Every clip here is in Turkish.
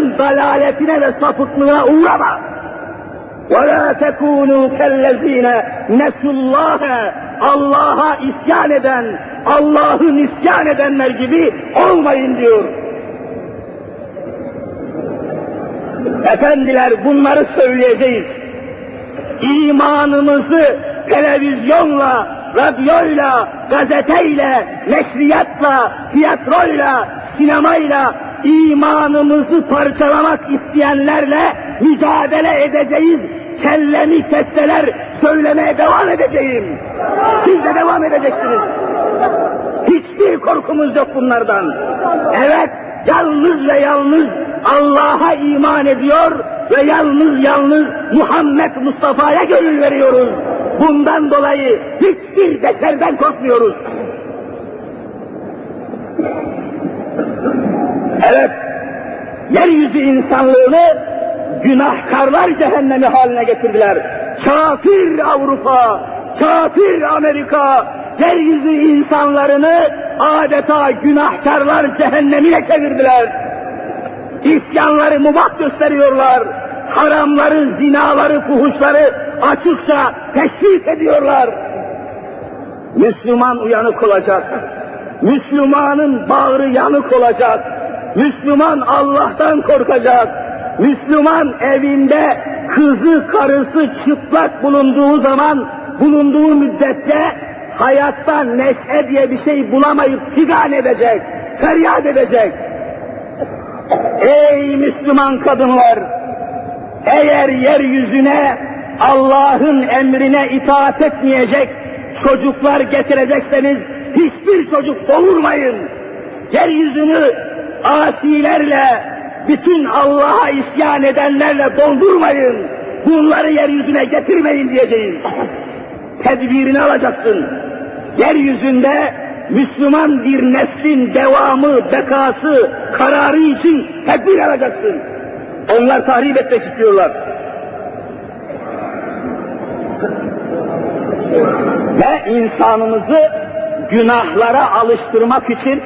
onların dalaletine ve sapıklığına uğrama. وَلَا تَكُونُوا كَالَّذ۪ينَ نَسُوا اللّٰهَ Allah'a isyan eden, Allah'ın isyan edenler gibi olmayın diyor. Efendiler bunları söyleyeceğiz. İmanımızı televizyonla, radyoyla, gazeteyle, neşriyatla, tiyatroyla, sinemayla imanımızı parçalamak isteyenlerle mücadele edeceğiz. Kellemi kesseler söylemeye devam edeceğim. Siz de devam edeceksiniz. Hiçbir korkumuz yok bunlardan. Evet, yalnız ve yalnız Allah'a iman ediyor ve yalnız yalnız Muhammed Mustafa'ya gönül veriyoruz. Bundan dolayı hiçbir beşerden korkmuyoruz. Evet, yeryüzü insanlığını günahkarlar cehennemi haline getirdiler. Kafir Avrupa, kafir Amerika, yeryüzü insanlarını adeta günahkarlar cehennemine çevirdiler. İsyanları mubah gösteriyorlar. Haramları, zinaları, fuhuşları açıkça teşvik ediyorlar. Müslüman uyanık olacak. Müslümanın bağrı yanık olacak. Müslüman Allah'tan korkacak. Müslüman evinde kızı, karısı çıplak bulunduğu zaman, bulunduğu müddetçe hayatta neşe diye bir şey bulamayıp figan edecek, feryat edecek. Ey Müslüman kadınlar! Eğer yeryüzüne Allah'ın emrine itaat etmeyecek çocuklar getirecekseniz hiçbir çocuk doğurmayın. Yeryüzünü asilerle, bütün Allah'a isyan edenlerle doldurmayın. Bunları yeryüzüne getirmeyin diyeceğiz. Tedbirini alacaksın. Yeryüzünde Müslüman bir neslin devamı, bekası, kararı için tedbir alacaksın. Onlar tahrip etmek istiyorlar. Ve insanımızı günahlara alıştırmak için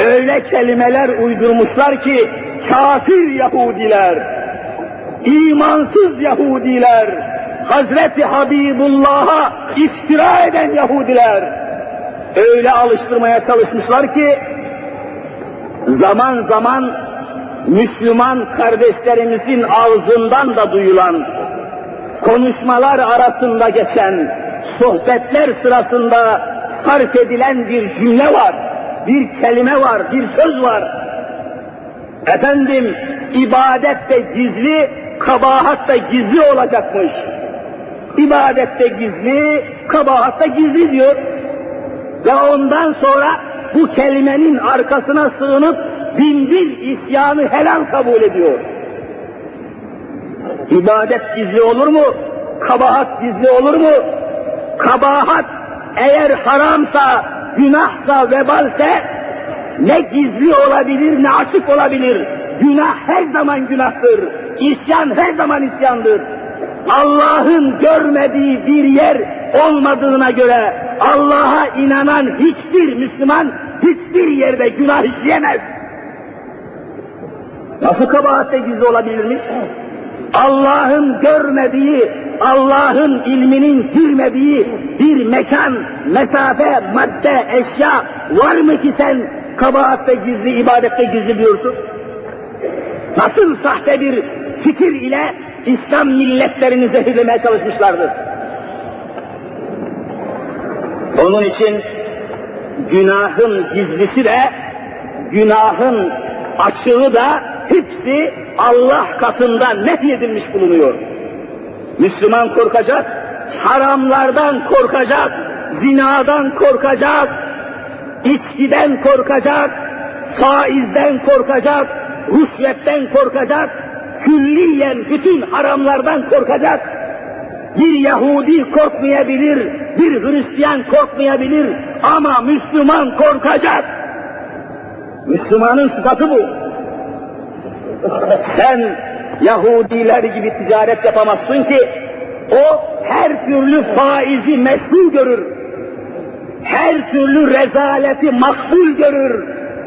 öyle kelimeler uydurmuşlar ki kafir Yahudiler, imansız Yahudiler, Hazreti Habibullah'a iftira eden Yahudiler. Öyle alıştırmaya çalışmışlar ki zaman zaman Müslüman kardeşlerimizin ağzından da duyulan, konuşmalar arasında geçen, sohbetler sırasında sarf edilen bir cümle var, bir kelime var, bir söz var. Efendim, ibadet de gizli, kabahat da gizli olacakmış. İbadet de gizli, kabahat da gizli diyor. Ve ondan sonra bu kelimenin arkasına sığınıp binbir isyanı helal kabul ediyor. İbadet gizli olur mu? Kabahat gizli olur mu? Kabahat eğer haramsa, günahsa, vebalse ne gizli olabilir ne açık olabilir. Günah her zaman günahtır. İsyan her zaman isyandır. Allah'ın görmediği bir yer olmadığına göre Allah'a inanan hiçbir Müslüman hiçbir yerde günah işleyemez. Nasıl kabahatte gizli olabilirmiş? Allah'ın görmediği, Allah'ın ilminin girmediği bir mekan, mesafe, madde, eşya var mı ki sen kabahatte gizli, ibadette gizli diyorsun? Nasıl sahte bir fikir ile İslam milletlerini zehirlemeye çalışmışlardır? Onun için günahın gizlisi de, günahın açığı da hepsi Allah katında nehyedilmiş bulunuyor. Müslüman korkacak, haramlardan korkacak, zinadan korkacak, içkiden korkacak, faizden korkacak, rüşvetten korkacak, külliyen bütün haramlardan korkacak. Bir Yahudi korkmayabilir, bir Hristiyan korkmayabilir ama Müslüman korkacak. Müslümanın sıfatı bu. Sen Yahudiler gibi ticaret yapamazsın ki o her türlü faizi meşru görür. Her türlü rezaleti makbul görür.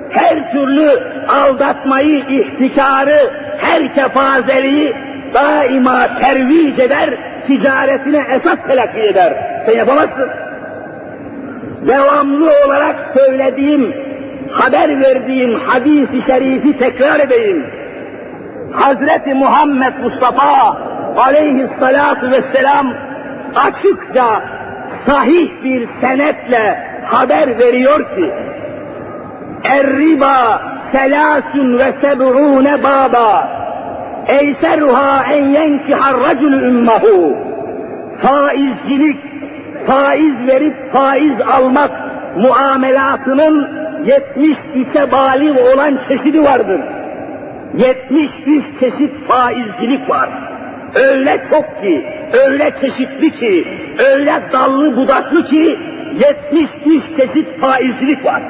Her türlü aldatmayı, ihtikarı, her kefazeliği daima tervic eder, ticaretine esas telakki eder. Sen yapamazsın. Devamlı olarak söylediğim, haber verdiğim hadisi şerifi tekrar edeyim. Hazreti Muhammed Mustafa aleyhissalatu vesselam açıkça sahih bir senetle haber veriyor ki Er-riba selasun ve seb'une baba eyseruha en yenkihar racülü ümmehu faizcilik, faiz verip faiz almak muamelatının 73'e balik olan çeşidi vardır. 73 çeşit faizcilik var. Öyle çok ki, öyle çeşitli ki, öyle dallı budaklı ki 73 çeşit faizcilik var.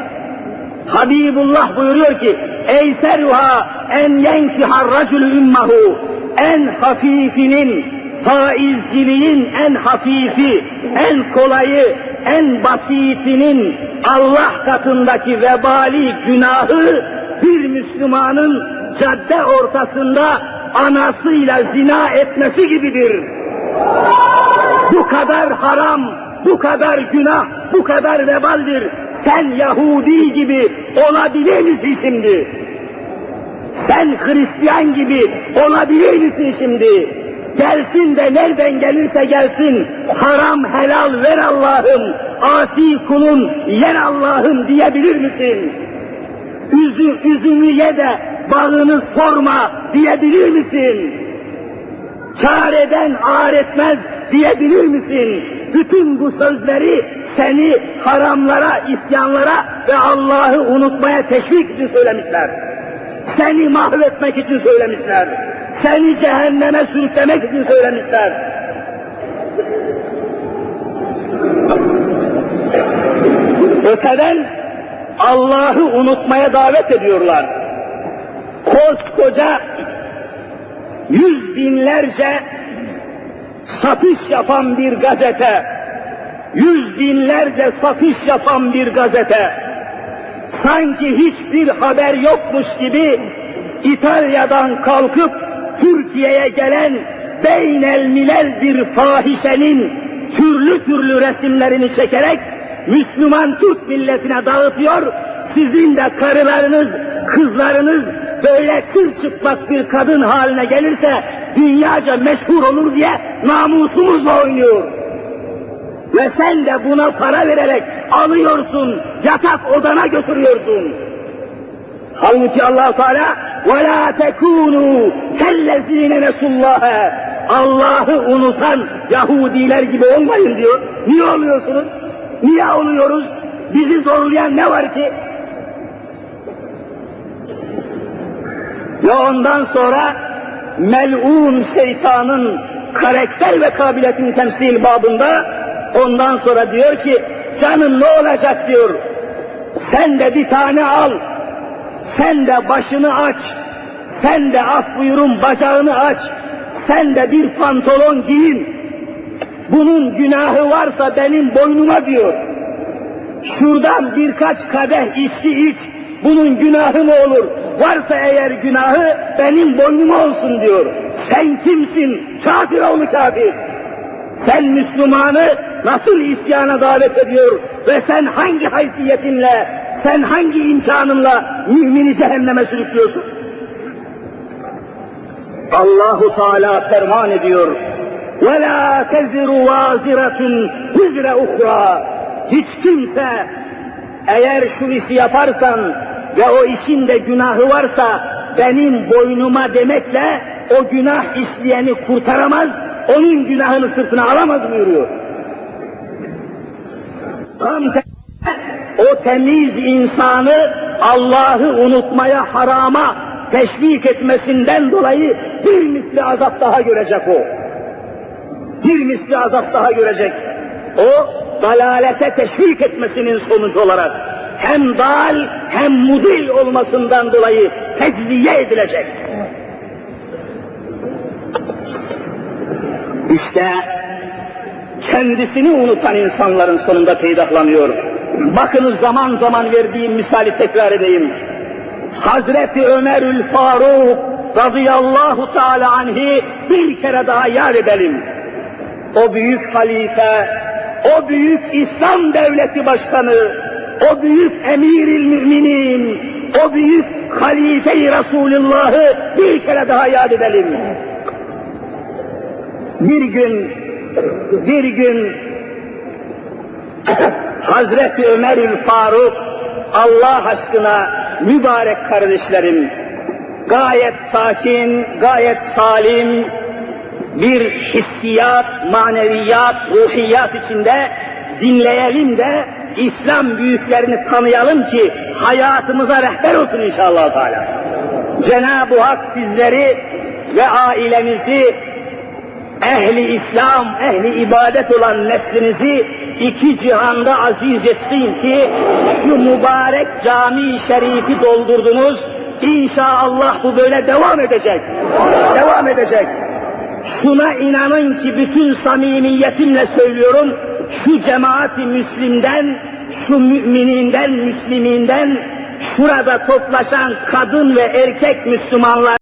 Habibullah buyuruyor ki, Eyseruha en yenkihar racülü ümmehu en hafifinin, faizciliğin en hafifi, en kolayı, en basitinin Allah katındaki vebali günahı bir Müslümanın cadde ortasında anasıyla zina etmesi gibidir. Bu kadar haram, bu kadar günah, bu kadar vebaldir. Sen Yahudi gibi olabilir misin şimdi? Sen Hristiyan gibi olabilir misin şimdi? Gelsin de nereden gelirse gelsin, haram helal ver Allah'ım, asi kulun yer Allah'ım diyebilir misin? Üzüm, üzümü ye de bağını sorma diyebilir misin? Kâr eden ağır etmez diyebilir misin? Bütün bu sözleri seni haramlara, isyanlara ve Allah'ı unutmaya teşvik için söylemişler. Seni mahvetmek için söylemişler. Seni cehenneme sürüklemek için söylemişler. Öteden Allah'ı unutmaya davet ediyorlar. Koskoca yüz binlerce satış yapan bir gazete, yüz binlerce satış yapan bir gazete, sanki hiçbir haber yokmuş gibi İtalya'dan kalkıp Türkiye'ye gelen beynel milel bir fahişenin türlü türlü resimlerini çekerek Müslüman Türk milletine dağıtıyor, sizin de karılarınız, kızlarınız böyle kır çıkmak bir kadın haline gelirse dünyaca meşhur olur diye namusumuzla oynuyor. Ve sen de buna para vererek alıyorsun, yatak odana götürüyorsun. Halbuki Allah Teala ve la tekunu kellezine Allah'ı unutan Yahudiler gibi olmayın diyor. Niye oluyorsunuz? Niye oluyoruz? Bizi zorlayan ne var ki? Ve ondan sonra melun şeytanın karakter ve kabiliyetini temsil babında ondan sonra diyor ki canım ne olacak diyor. Sen de bir tane al. Sen de başını aç. Sen de af buyurun bacağını aç. Sen de bir pantolon giyin. Bunun günahı varsa benim boynuma diyor. Şuradan birkaç kadeh içki iç. Bunun günahı mı olur? varsa eğer günahı benim boynuma olsun diyor. Sen kimsin? Kafir oğlu kafir. Sen Müslümanı nasıl isyana davet ediyor ve sen hangi haysiyetinle, sen hangi imkanınla mümini cehenneme sürüklüyorsun? Allahu Teala ferman ediyor. Ve la teziru vaziratun huzre uhra. Hiç kimse eğer şu yaparsan ve o işin de günahı varsa benim boynuma demekle o günah işleyeni kurtaramaz, onun günahını sırtına alamaz buyuruyor. Tam o temiz insanı Allah'ı unutmaya harama teşvik etmesinden dolayı bir misli azap daha görecek o. Bir misli azap daha görecek. O dalalete teşvik etmesinin sonucu olarak hem dal hem mudil olmasından dolayı tecziye edilecek. İşte kendisini unutan insanların sonunda peydahlanıyor. Bakınız zaman zaman verdiğim misali tekrar edeyim. Hazreti Ömerül Faruk radıyallahu teala anhi bir kere daha yad edelim. O büyük halife, o büyük İslam devleti başkanı, o büyük emiril müminin, o büyük halife-i Resulullah'ı bir kere daha yad edelim. Bir gün, bir gün Hazreti Ömerül Faruk Allah aşkına mübarek kardeşlerim gayet sakin, gayet salim bir hissiyat, maneviyat, ruhiyat içinde dinleyelim de İslam büyüklerini tanıyalım ki hayatımıza rehber olsun inşallah Teala. Cenab-ı Hak sizleri ve ailenizi ehli İslam, ehli ibadet olan neslinizi iki cihanda aziz etsin ki şu mübarek cami şerifi doldurdunuz. İnşallah bu böyle devam edecek. Devam edecek. Şuna inanın ki bütün samimiyetimle söylüyorum, şu cemaati Müslim'den, şu mümininden, Müsliminden, şurada toplaşan kadın ve erkek Müslümanlar